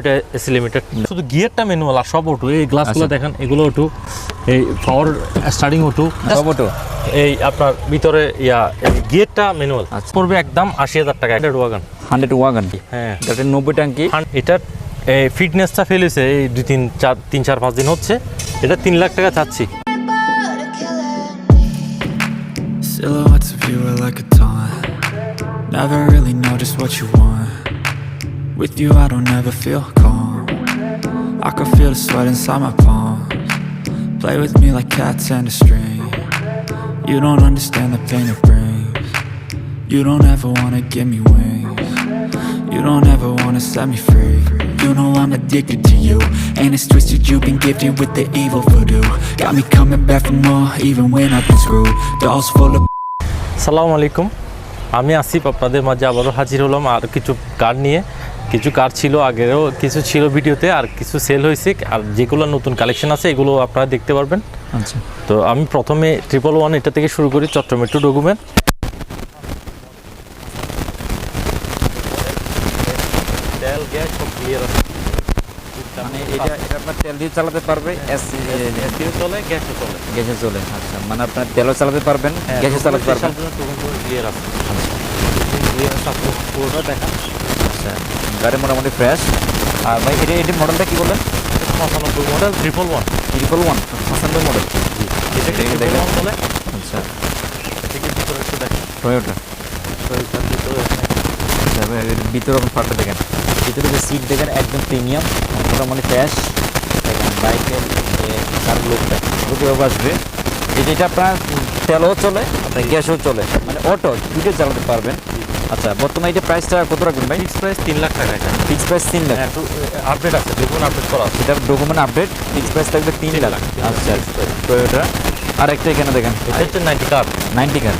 এটা AC limited শুধু গিয়ারটা manual আর সব অটো এই গ্লাসগুলো দেখেন এগুলো অটো এই পাওয়ার স্টার্টিং অটো সব অটো এই আপনার ভিতরে ইয়া গিয়ারটা ম্যানুয়াল আচ্ছা। পড়বে একদম আশি হাজার টাকা এটা ওয়াগান হান্ড্রেড ওয়াগান। হ্যাঁ। এটা নব্বই ট্যাঙ্কি। আর এটার এই ফিটনেসটা ফেল হয়েছে এই দুই তিন চার তিন চার পাঁচ দিন হচ্ছে। এটা তিন লাখ টাকা চাচ্ছি। Silhouettes of you are like a taunt. Never really know just what you want. With you, I don't ever feel calm. I can feel the sweat inside my palms. Play with me like cats and a string. You don't understand the pain it brings. You don't ever wanna give me wings. You don't ever wanna set me free. You know I'm addicted to you. And it's twisted, you've been gifted with the evil voodoo. Got me coming back for more, even when I've been screwed. Dolls full of সালাম আলাইকুম আমি আসিফ আপনাদের মাঝে আবারও হাজির হলাম আর কিছু কার নিয়ে কিছু কার ছিল আগেও কিছু ছিল ভিডিওতে আর কিছু সেল হয়েছে আর যেগুলো নতুন কালেকশন আছে এগুলো আপনারা দেখতে পারবেন। আচ্ছা। তো আমি প্রথমে ট্রিপল ওয়ান এটা থেকে শুরু করি চট্টগ্রাম মেট্রো ডকুমেন্ট। তেল গ্যাস সব ক্লিয়ার আছে। মানে এটা এটা আপনার তেল দিয়ে চালাতে পারবে এসিও চলে গ্যাসও চলে। গ্যাসে চলে আচ্ছা মানে আপনার তেলও চালাতে পারবেন গ্যাসে চালাতে পারবেন। ক্লিয়ার আছে। ক্লিয়ার আছে আপনি পুরোটা দেখা। আচ্ছা গাড়ি মোটামুটি ফ্রেশ আর ভাই এটা এটি মডেলটা কি বললেন? পঁচানব্বই model triple one triple one পঁচানব্বই মডেল। বলে। আচ্ছা। টয়োটা ভিতরে আচ্ছা ভিতরে আপনি ফাটটা দেখেন। ভিতরে যে সিট দেখেন একদম প্রিমিয়াম মোটামুটি ফ্রেশ দেখেন বাইকের তার লোকটা লোকভাবে আসবে। যেটা আপনার তেলও চলে আপনার গ্যাসও চলে। মানে অটো দুটো চালাতে পারবেন। আচ্ছা বর্তমানে এটা প্রাইসটা কত রাখবেন ভাই? ফিক্স প্রাইস তিন লাখ টাকা এটা। ফিক্স প্রাইস তিন লাখ। হ্যাঁ একটু আপডেট আছে দেখুন আপডেট করা আছে। এটার ডকুমেন্ট আপডেট ফিক্স প্রাইস থাকবে তিন লাখ। আচ্ছা। টয়োটা আর একটা এখানে দেখেন। এটা হচ্ছে ninety car ninety car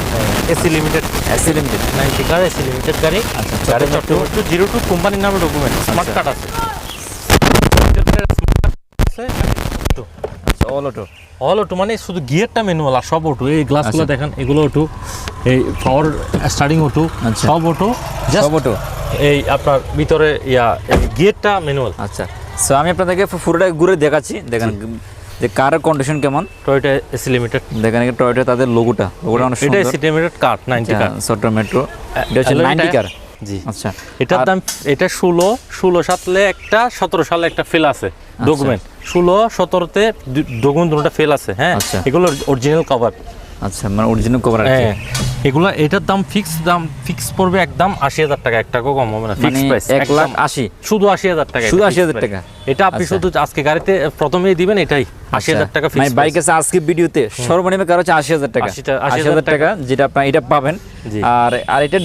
AC limited AC limited ninety car AC limited গাড়ি। আচ্ছা গাড়ি Chittagong Chittagong two zero two কোম্পানির নামে ডকুমেন্ট স্মার্ট আচ্ছা। কার্ড আছে। আচ্ছা অল অটো অল অটো মানে শুধু গিয়ারটা ম্যানুয়াল আর সব অটো এই গ্লাসগুলো আচ্ছা। দেখেন এগুলো অটো এই পাওয়ার স্টার্টিং অটো। সব অটো সব অটো এই আপনার ভিতরে ইয়া গিয়ারটা ম্যানুয়াল আচ্ছা। সো আমি আপনাদেরকে পুরোটা ঘুরে দেখাচ্ছি। দেখেন যে কারের কন্ডিশন কেমন। টয়োটা এসি লিমিটেড দেখেন এখানে টয়োটা তাদের লোগোটা লোগোটা অনেক এটা সুন্দর। AC limited car ninety car ছোট মেট্রো এটা হচ্ছে alloy নাইনটি tire? কার জি। আচ্ছা। এটার দাম এটা ষোলো ষোলো সালে একটা সতেরো সালে একটা ফেল আছে। ডকুমেন্ট ষোলো সতেরোতে ডকুমেন্ট দুটোটা ফেল আছে হ্যাঁ? আচ্ছা। এগুলো অরিজিনাল কভার আচ্ছা মানে অরিজিনাল কভার আছে হ্যাঁ এগুলো এটার দাম ফিক্স দাম ফিক্স পড়বে একদম আশি হাজার টাকা এক টাকাও কম হবে না ফিক্স মানে প্রাইস এক লাখ আশি। শুধু আশি হাজার টাকা শুধু এটা 80,000 টাকা? এটা আপনি আচ্ছা। শুধু আজকে গাড়িতে প্রথমেই দিবেন এটাই আশি হাজার টাকা মানে ফিক্স বাইক আছে আজকে ভিডিওতে সর্বনিম্ন কার টাকা। 80,000 আশি হাজার টাকা যেটা আপনার এটা পাবেন। আর আর এটা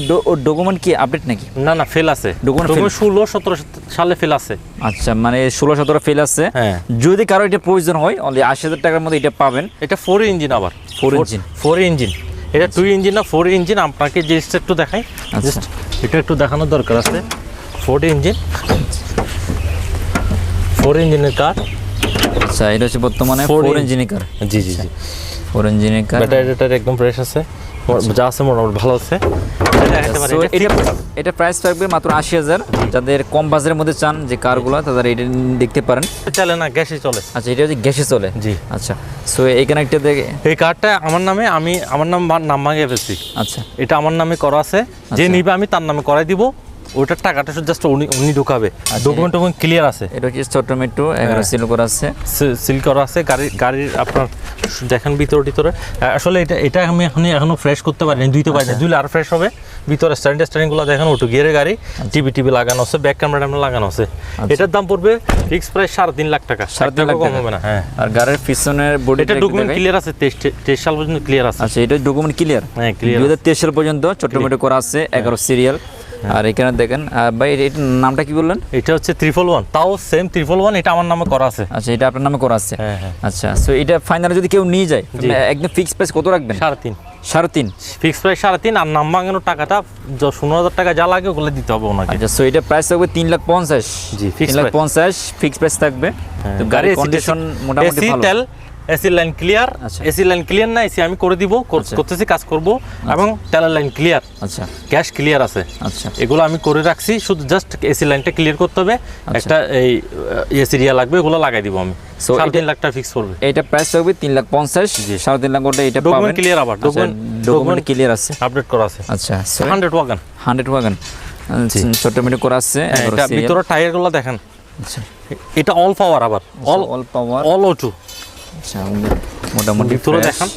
ডকুমেন্ট কি আপডেট নাকি? না না ফেল আছে। ডকুমেন্ট ষোলো সতেরো সালে ফেল আছে। আচ্ছা মানে ষোলো সতেরো ফেল আছে। হ্যাঁ। যদি কারও এটা প্রয়োজন হয় অনলি আশি হাজার টাকার মধ্যে এটা পাবেন। এটা ফোর ইঞ্জিন আবার। Four ইঞ্জিন ফোর ইঞ্জিন এটা টু ইঞ্জিন না ফোর ইঞ্জিন আপনাকে জিনিসটা একটু দেখাই। আচ্ছা। জাস্ট এটা একটু দেখানোর দরকার আছে। ফোর ইঞ্জিন ফোর ইঞ্জিনের কার আচ্ছা এটা হচ্ছে বর্তমানে ফোর ইঞ্জিনের কার জি জি জি। ফোর ইঞ্জিনের কার ব্যাটারি একদম ফ্রেশ আছে। যা আছে মোটামুটি ভালো আছে। এটা পারি, So, এটা প্রাইস থাকবে মাত্র আশি হাজার। যাদের কম বাজারের মধ্যে চান যে কারগুলো তাদের এটা দেখতে পারেন। চলে না গ্যাসে চলে। আচ্ছা এটা হচ্ছে গ্যাসে চলে? জি। আচ্ছা সো এখানে একটা দেখে এই কার্ডটা আমার নামে আমি আমার নাম নাম ভাঙিয়ে ফেলছি। আচ্ছা। এটা আমার নামে করা আছে। যে আচ্ছা। নিবে আমি তার নামে করাই দিব। ওইটার টাকাটা শুধু জাস্ট উনি উনি ঢুকাবে। ডকুমেন্ট টকুমেন্ট ক্লিয়ার আছে। এটা হচ্ছে ছোট্ট মেট্রো এগারো সিল করা আছে। সিল করা আছে। গাড়ির গাড়ির আপনার দেখেন ভিতরে টিতরে আসলে এটা এটা আমি এখন এখনও ফ্রেশ করতে পারিনি। দুইতে পারিনি আচ্ছা। দুইলে আর ফ্রেশ হবে। ভিতরে স্ট্যান্ড স্ট্যান্ডগুলো দেখেন ওটু গিয়ারের গাড়ি টিভি টিভি লাগানো আছে ব্যাক ক্যামেরা ট্যামেরা লাগানো আছে। এটার দাম পড়বে ফিক্স প্রাইস সাড়ে তিন লাখ টাকা। আচ্ছা। সাড়ে তিন লাখ কম হবে না হ্যাঁ। আর গাড়ির পিছনের বডি এটা ডকুমেন্ট ক্লিয়ার আছে তেইশ সাল পর্যন্ত ক্লিয়ার আছে। আচ্ছা এটা ডকুমেন্ট ক্লিয়ার হ্যাঁ ক্লিয়ার হাজার তেইশ সাল পর্যন্ত ছোট্ট মেট্রো করা আছে এগারো সিরিয়াল আর এখানে দেখেন ভাই এটা- এটার নামটা কি বললেন? এটা হচ্ছে ত্রিপল ওয়ান তাও সেম ত্রিপল ওয়ান এটা আমার নামে করা আছে। আচ্ছা এটা আপনার নামে করা আছে? হ্যাঁ হ্যাঁ। আচ্ছা সো এটা ফাইনাল যদি কেউ নিয়ে যায় একদম ফিক্স প্রাইস কত রাখবেন? সাড়ে তিন। সাড়ে তিন? ফিক্স প্রাইস সাড়ে তিন আর নাম ভাঙানোর টাকাটা ষোলো হাজার টাকা যা লাগে ওগুলো দিতে হবে ওনাকে। আচ্ছা সো এটা প্রাইস থাকবে তিন লাখ পঞ্চাশ। জি, তিন লাখ পঞ্চাশ ফিক্স প্রাইস থাকবে। তো গাড়ির কন্ডিশন মোটামুটি ভালো। এসি লাইন ক্লিয়ার আচ্ছা। এসি লাইন ক্লিয়ার না এসি আমি করে দিব আচ্ছা। করতেছি কাজ করব এবং তেলের লাইন ক্লিয়ার আচ্ছা। গ্যাস ক্লিয়ার আছে। আচ্ছা। এগুলো আমি করে রাখছি শুধু জাস্ট এসি লাইনটা ক্লিয়ার করতে হবে। একটা এই এসি রিয়া লাগবে এগুলো লাগাই দিব আমি। সাড়ে তিন ফিক্স করবে। এইটা প্রাইস থাকবে তিন লাখ পঞ্চাশ সাড়ে তিন লাখ ওটা এটা পাবেন। clear আবার, document- ডকুমেন্ট ক্লিয়ার আছে। আপডেট করা আছে। আচ্ছা হান্ড্রেড ওয়াগান হান্ড্রেড ওয়াগান ছোট করা আছে এটা। ভিতরে টায়ারগুলো দেখেন। আচ্ছা। এটা অল পাওয়ার আবার। অল অল পাওয়ার অল ও টু মোটামুটি ভিতরে দেখান।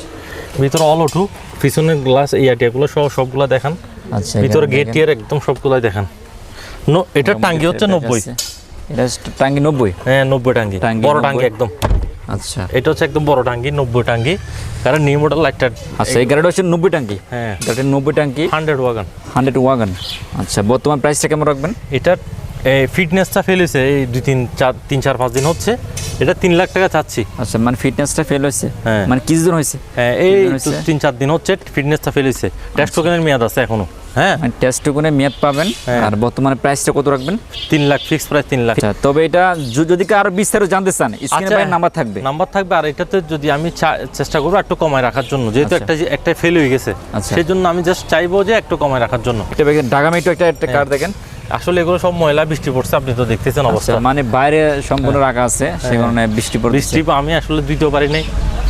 ভিতরে অল ও টু পিছনের গ্লাস সহ সবগুলো দেখান। আচ্ছা ভিতরে গেট। টিয়ার একদম সবগুলাই দেখান। নো এটা টাঙ্গি হচ্ছে নব্বই। এটা টাঙ্গি নব্বই? হ্যাঁ নব্বই টাঙ্গি। টাঙ্গি বড় টাঙ্গি একদম। আচ্ছা। এটা হচ্ছে একদম বড় টাঙ্গি নব্বই টাঙ্গি। কারণ নিউ মডেল লাইটটা আচ্ছা এই গাড়িটা হচ্ছে নব্বই টাঙ্কি হ্যাঁ। গাড়িটা নব্বই টাঙ্কি হান্ড্রেড ওয়াগান হান্ড্রেড ওয়াগান আচ্ছা বর্তমান প্রাইসটা কেমন রাখবেন? এটার ফিটনেসটা ফেলেছে এই দুই তিন চার তিন চার পাঁচ দিন হচ্ছে। এটা তিন লাখ টাকা চাচ্ছি আচ্ছা মানে ফিটনেসটা ফেল হয়েছে হ্যাঁ। মানে কিছুদিন হয়েছে হ্যাঁ এই তিন দিন তো হয়েছে? তিন চার দিন হচ্ছে ফিটনেসটা ফেল হয়েছে টেস্ট টোকেনের মেয়াদ আছে এখনও হ্যাঁ মানে টেস্ট টুকুনে মেয়াদ পাবেন হ্যাঁ। আর বর্তমানে প্রাইসটা কত রাখবেন তিন লাখ ফিক্স প্রাইস তিন লাখ আচ্ছা তবে এটা যদি কারও বিস্তারিত জানতে চান স্ক্রিনে আচ্ছা। নাম্বার থাকবে নাম্বার থাকবে আর এটাতে যদি আমি চেষ্টা করব একটু কমায় রাখার জন্য যেহেতু আচ্ছা। একটা একটা ফেল হয়ে গেছে আচ্ছা। সেই জন্য আমি জাস্ট চাইব যে একটু কমায় রাখার জন্য এটা ঢাকা মেট্রো একটা একটা হ্যাঁ। কার দেখেন আসলে এগুলো সব ময়লা বৃষ্টি পড়ছে আপনি তো দেখতেছেন আচ্ছা অবস্থা। মানে বাইরে সম্পূর্ণ রাখা আছে সে কারণে বৃষ্টি পড়ছে। বৃষ্টি আমি আসলে দিতেও পারি নাই।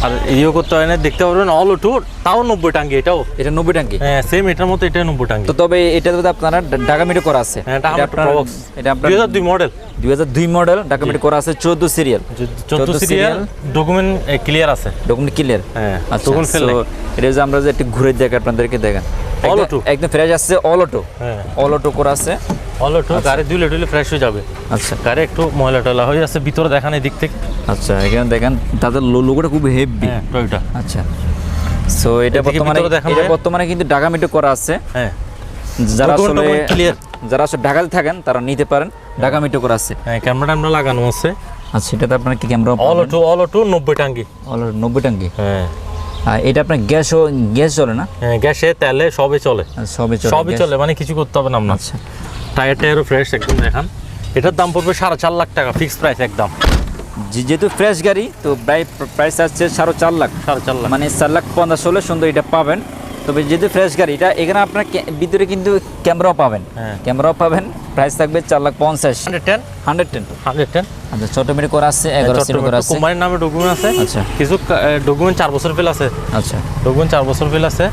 আর ইয়ে করতে হয় না দেখতে পারবেন অল টু তাও নব্বই টাঙ্গি এটাও। এটা নব্বই টাঙ্কি? হ্যাঁ সেম এটার মতো এটা নব্বই টাঙ্গি তো তবে এটা যদি আপনারা ঢাকা মেট্রো করা আছে। হ্যাঁ এটা আপনার দুই হাজার দুই মডেল দুই হাজার দুই মডেল ঢাকা মেট্রো করা আছে চোদ্দ সিরিয়াল চোদ্দ সিরিয়াল ডকুমেন্ট ক্লিয়ার আছে। ডকুমেন্ট ক্লিয়ার হ্যাঁ আচ্ছা তখন এটা যে আমরা যে একটু ঘুরে দেখে আপনাদেরকে দেখেন। All একদম- ফ্রেশ আসছে অল অটো হ্যাঁ। অল অটো করা আছে। অল গাড়ি দুইলে টুইলে ফ্রেশ হয়ে যাবে। আচ্ছা। গাড়ি একটু ময়লা টয়লা হয়ে আছে ভিতরে দেখান দিক থেকে। আচ্ছা এখানে দেখেন তাদের লোগোটা খুব হেভি হ্যাঁ টয়টা আচ্ছা। সো এটা বর্তমানে এটা বর্তমানে কিন্তু ঢাকা মেট্রো করা আছে। হ্যাঁ। যারা আসলে যারা আসলে ঢাকাতে থাকেন তারা নিতে পারেন। ঢাকা মেট্রো করা আছে। হ্যাঁ ক্যামেরা আমরা লাগানো আছে। আচ্ছা এটাতে আপনার কি ক্যামেরা অল টু অল টু নব্বই টাঙ্গি। নব্বই টাঙ্কি হ্যাঁ। এটা আপনার গ্যাসও গ্যাস চলে না? হ্যাঁ গ্যাসে তেলে সবই চলে। চলে সবই চলে মানে কিছু করতে হবে না আপনার। আচ্ছা। টায়ার টায়ারও ফ্রেশ একদম দেখান। এটার দাম পড়বে সাড়ে চার লাখ টাকা ফিক্সড প্রাইস একদম। যেহেতু ফ্রেশ গাড়ি তো প্রাইস আসছে সাড়ে চার লাখ। সাড়ে চার লাখ। মানে চার লাখ পঞ্চাশ হলে সুন্দর এটা পাবেন। তবে যেহেতু ফ্রেশ গাড়ি এটা এখানে আপনার ভিতরে কিন্তু ক্যামেরাও পাবেন। হ্যাঁ। ক্যামেরাও পাবেন প্রাইস থাকবে চার লাখ পঞ্চাশ। Hundred ten hundred ten hundred ten আচ্ছা ছোট মিনিট করা এগারো করা আছে। কোম্পানির নামে ডকুমেন্ট আছে। আচ্ছা। কিছু ডকুমেন্ট চার বছর ফেল আছে। আচ্ছা। ডকুমেন্ট চার বছর ফেল আছে।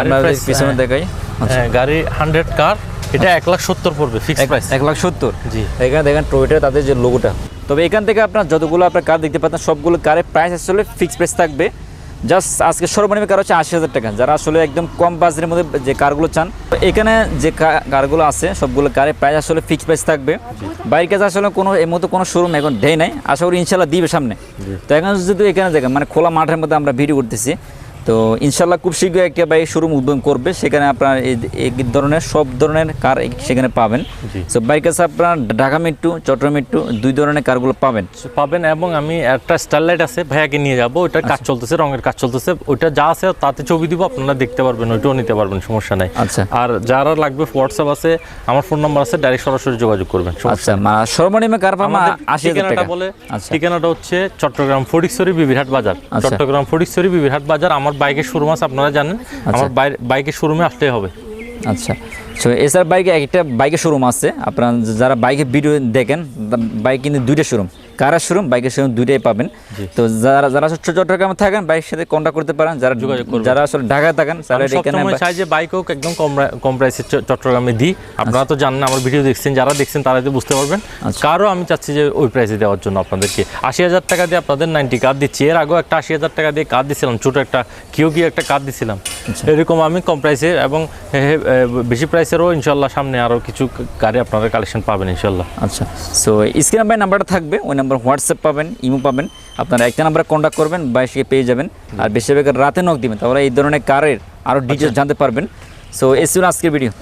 আমরা পিছনে হ্যাঁ, দেখাই। আচ্ছা। হ্যাঁ, গাড়ি হান্ড্রেড কার এটা এক লাখ সত্তর পড়বে ফিক্স এক- প্রাইস এক লাখ সত্তর? জি। এখানে দেখেন টয়োটা তাদের যে লোগোটা তবে এখান থেকে আপনার যতগুলো আপনার কার দেখতে পাচ্ছেন সবগুলো কারের প্রাইস আসলে ফিক্স প্রাইস থাকবে। জাস্ট আজকে সর্বনিম্ন কার হচ্ছে আশি হাজার টাকা। যারা আসলে একদম কম বাজারের মধ্যে যে কারগুলো চান এখানে যে কারগুলো আছে সবগুলো কারের প্রাইস আসলে ফিক্সড প্রাইস থাকবে। বাইরের কাছে আসলে কোনো এর মতো কোনো শোরুম এখন দেয় নাই। আশা করি ইনশাল্লাহ দিবে সামনে। তো এখন যদি এখানে দেখেন মানে খোলা মাঠের মধ্যে আমরা ভিডিও করতেছি। তো ইনশাল্লাহ খুব শীঘ্রই একটা বাইক শোরুম উদ্বোধন করবে সেখানে আপনার এই এই ধরনের সব ধরনের কার সেখানে পাবেন। সো বাইক কাছে আপনার ঢাকা মিট্টু চট্টগ্রাম মিট্টু দুই ধরনের কারগুলো পাবেন। পাবেন এবং আমি একটা স্টারলাইট আছে ভাইয়াকে নিয়ে যাব ওইটার কাজ আচ্ছা। চলতেছে রঙের কাজ চলতেছে ওইটা যা আছে তাতে ছবি দিব আপনারা দেখতে পারবেন ওইটাও নিতে পারবেন সমস্যা নাই। আচ্ছা। আর যারা লাগবে হোয়াটসঅ্যাপ আছে আমার ফোন নাম্বার আছে ডাইরেক্ট সরাসরি যোগাযোগ করবেন আচ্ছা সর্বনিম্ন কার আমাদের আশি ঠিকানাটা বলে আচ্ছা। ঠিকানাটা হচ্ছে চট্টগ্রাম ফটিকছড়ি বিবিরহাট বাজার। আচ্ছা। চট্টগ্রাম ফটিকছড়ি বিবিরহাট বাজার আমার বাইকের শোরুম আছে আপনারা জানেন। আমার বাইকের শোরুমে আসতেই হবে। আচ্ছা। সো এসআর বাইকে একটা বাইকের শোরুম আছে। আপনারা যারা বাইকের ভিডিও দেখেন বাইক কিন্তু দুইটা শোরুম কারার শোরুম? বাইকের শোরুম দুইটাই পাবেন। তো যারা যারা হচ্ছে চট্টগ্রামে থাকেন বাইকের সাথে কন্ট্যাক্ট করতে পারেন। যারা যোগাযোগ। যারা আসলে ঢাকায় থাকেন তারা এখানে চাই যে বাইক হোক একদম কম কম প্রাইসে চট্টগ্রামে দিই। আপনারা তো জানেন আমার ভিডিও দেখছেন যারা দেখছেন তারা তো বুঝতে পারবেন। আচ্ছা। কারও আমি চাচ্ছি যে ওই প্রাইসে দেওয়ার জন্য আপনাদেরকে। আশি হাজার টাকা দিয়ে আপনাদের নাইনটি কার্ড দিচ্ছি। এর আগেও একটা আশি হাজার টাকা দিয়ে কার্ড দিছিলাম ছোটো একটা কিউ কি একটা কার্ড দিছিলাম। আচ্ছা। এরকম আমি কম প্রাইসে এবং বেশি প্রাইসেরও ইনশাল্লাহ সামনে আরও কিছু গাড়ি আপনারা কালেকশন পাবেন ইনশাল্লাহ। আচ্ছা। সো স্ক্রিন বাই নাম্বারটা থাকবে ওই নাম্বার হোয়াটসঅ্যাপ পাবেন ইমো পাবেন আপনারা একটা নাম্বারে কন্ট্যাক্ট করবেন বাইশকে পেয়ে যাবেন আর বেশিরভাগ রাতে নক দিবেন। তাহলে এই ধরনের কারের আরও ডিটেলস জানতে পারবেন। সো এসি আজকের ভিডিও